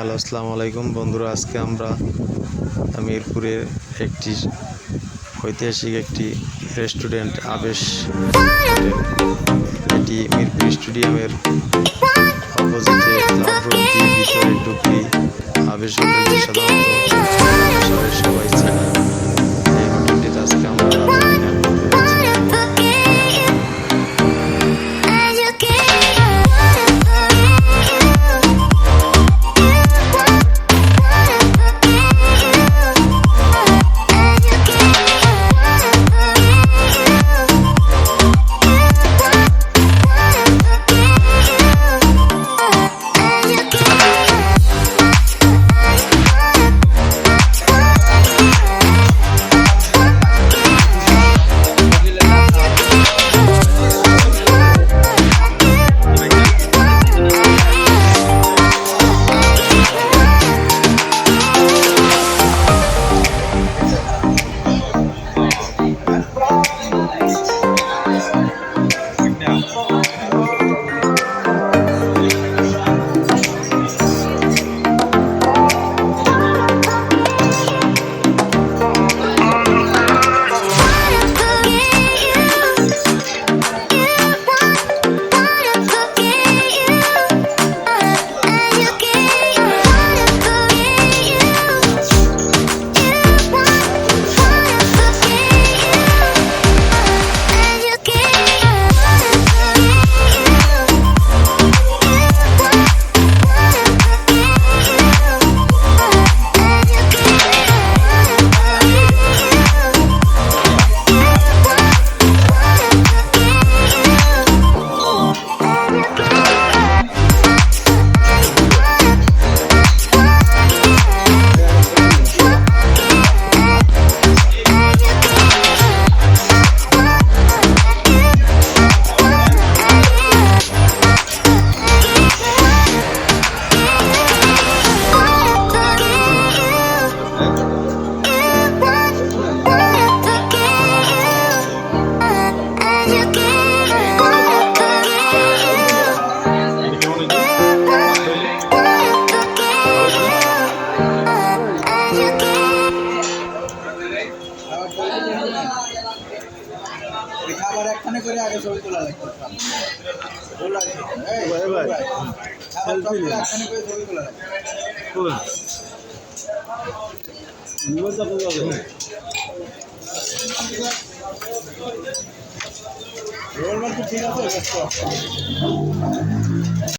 Hello, আসসালামু আলাইকুম। বন্ধুরা, আজকে আমরা মিরপুরের একটি ঐতিহাসিক একটি রেস্টুরেন্ট, আবেশ এটি মিরপুর স্টেডিয়ামের অপোজিটে ঢুকলি আবেশ সাধারণত খাবার একখানে করে আগে ছবি তোলা লাগবে। ঠিক আছে